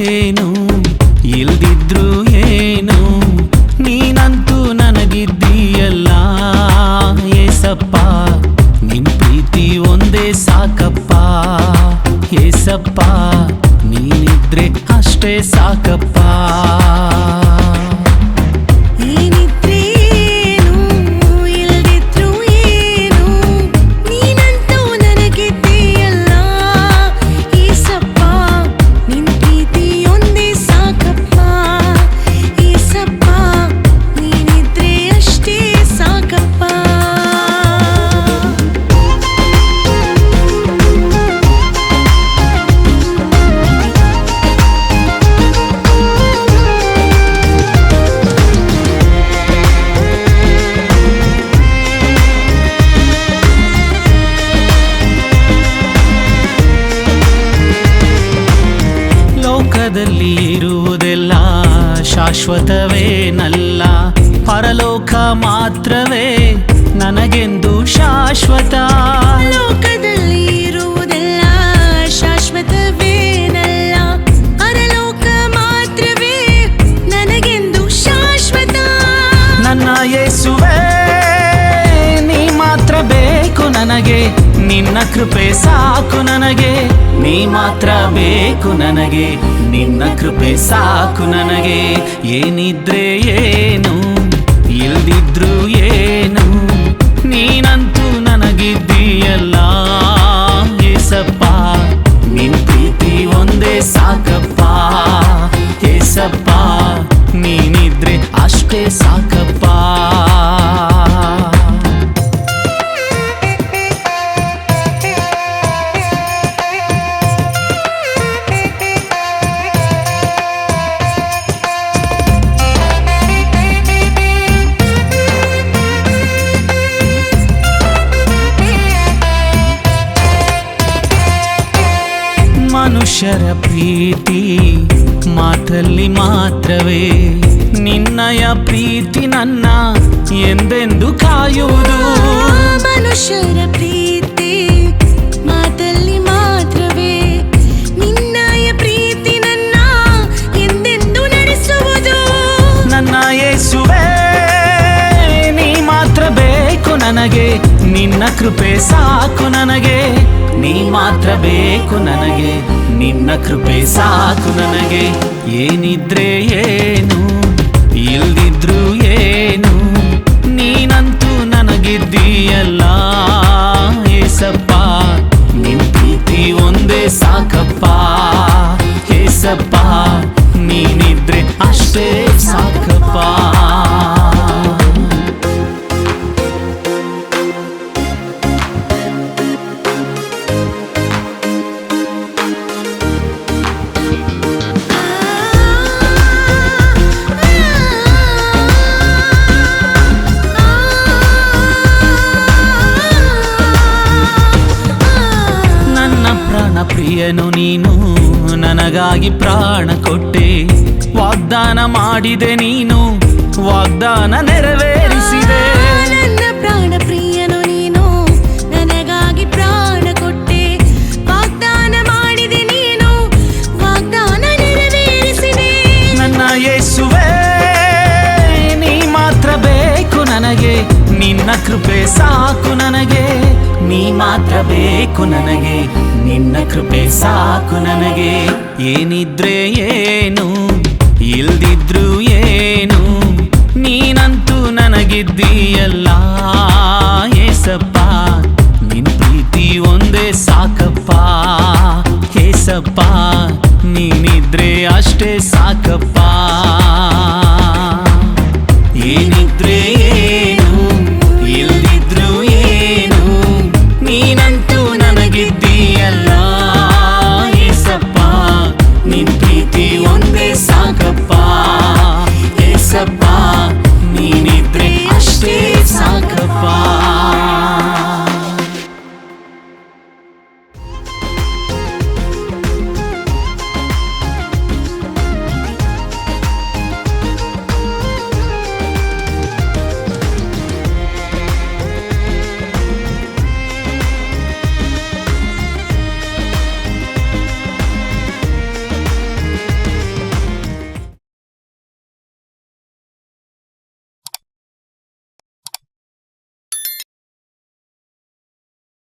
ಏನು? ಇಲ್ದಿದ್ರು ಏನು? ನೀನಂತೂ ನನಗಿದ್ದೀಯಲ್ಲ. ಏಸಪ್ಪ ನಿನ್ ಪ್ರೀತಿ ಒಂದೇ ಸಾಕಪ್ಪ. ಏಸಪ್ಪ ನೀನಿದ್ರೆ ಅಷ್ಟೇ ಸಾಕಪ್ಪ. ಲೋಕದಲ್ಲಿ ಇರುವುದೆಲ್ಲ ಶಾಶ್ವತವೇನಲ್ಲ ಪರಲೋಕ ಮಾತ್ರವೇ ನನಗೆಂದು ಶಾಶ್ವತ. ನಿನ್ನ ಕೃಪೆ ಸಾಕು ನನಗೆ, ನೀ ಮಾತ್ರ ಬೇಕು ನನಗೆ. ನಿನ್ನ ಕೃಪೆ ಸಾಕು ನನಗೆ, ಏನಿದ್ರೆ ಏನು, ಇಲ್ದಿದ್ರು ಏನು. ನೀನಂತೂ ನನಗಿದ್ದೀಯಲ್ಲ, ಏಸಪ್ಪ, ನಿನ್ ಪ್ರೀತಿ ಒಂದೇ ಸಾಕಪ್ಪ. ಏಸಪ್ಪ, ನೀನಿದ್ರೆ ಅಷ್ಟೇ ಸಾಕಪ್ಪ. ಮನುಷ್ಯರ ಪ್ರೀತಿ ಮಾತಲ್ಲಿ ಮಾತ್ರವೇ. ನಿನ್ನಯ ಪ್ರೀತಿ ನನ್ನ ಎಂದೆಂದು ಕಾಯುವುದು. ಮನುಷ್ಯರ ಪ್ರೀತಿ ಮಾತಲ್ಲಿ ಮಾತ್ರವೇ. ನಿನ್ನಯ ಪ್ರೀತಿ ನನ್ನ ಎಂದೆಂದು ನಡೆಸುವುದು. ನನ್ನ ಯೇಸುವೆ ನೀ ಮಾತ್ರ ಬೇಕು ನನಗೆ. ನಿನ್ನ ಕೃಪೆ ಸಾಕು ನನಗೆ. ನೀ ಮಾತ್ರ ಬೇಕು ನನಗೆ, ನಿನ್ನ ಕೃಪೆ ಸಾಕು ನನಗೆ. ಏನಿದ್ರೆ ಏನು, ಇಲ್ದಿದ್ರು ಏನು, ನೀನಂತೂ ನನಗಿದ್ದೀಯಲ್ಲ. ಏಸಪ್ಪ, ನಿನ್ ಪ್ರೀತಿ ಒಂದೇ ಸಾಕಪ್ಪ. ಏಸಪ್ಪ, ನೀನಿದ್ರೆ ಅಷ್ಟೇ ಸಾಕಪ್ಪ. ಪ್ರಿಯನು ನೀನು ನನಗಾಗಿ ಪ್ರಾಣ ಕೊಟ್ಟೆ. ವಾಗ್ದಾನ ಮಾಡಿದೆ ನೀನು ವಾಗ್ದಾನ ನೆರವೇರಿಸಿದೆ. ನನ್ನ ಪ್ರಾಣ ಪ್ರಿಯನು ನೀನು ನನಗಾಗಿ ಪ್ರಾಣ ಕೊಟ್ಟೆ. ವಾಗ್ದಾನ ಮಾಡಿದೆ ನೀನು ವಾಗ್ದಾನ ನೆರವೇರಿಸಿದೆ. ನನ್ನ ಯೇಸುವೆ ನೀ ಮಾತ್ರ ಬೇಕು ನನಗೆ. ನಿನ್ನ ಕೃಪೆ ಸಾಕು ನನಗೆ. ನೀ ಮಾತ್ರ ಬೇಕು ನನಗೆ. ನಿನ್ನ ಕೃಪೆ ಸಾಕು ನನಗೆ. ಏನಿದ್ರೆ ಏನು, ಇಲ್ದಿದ್ರು ಏನು, ನೀನಂತೂ ನನಗಿದ್ದೀಯಲ್ಲ ಏಸಪ್ಪ. ನಿನ್ ಪ್ರೀತಿ ಒಂದೇ ಸಾಕಪ್ಪ ಏಸಪ್ಪ, ನೀನಿದ್ರೆ ಅಷ್ಟೇ ಸಾಕಪ್ಪ.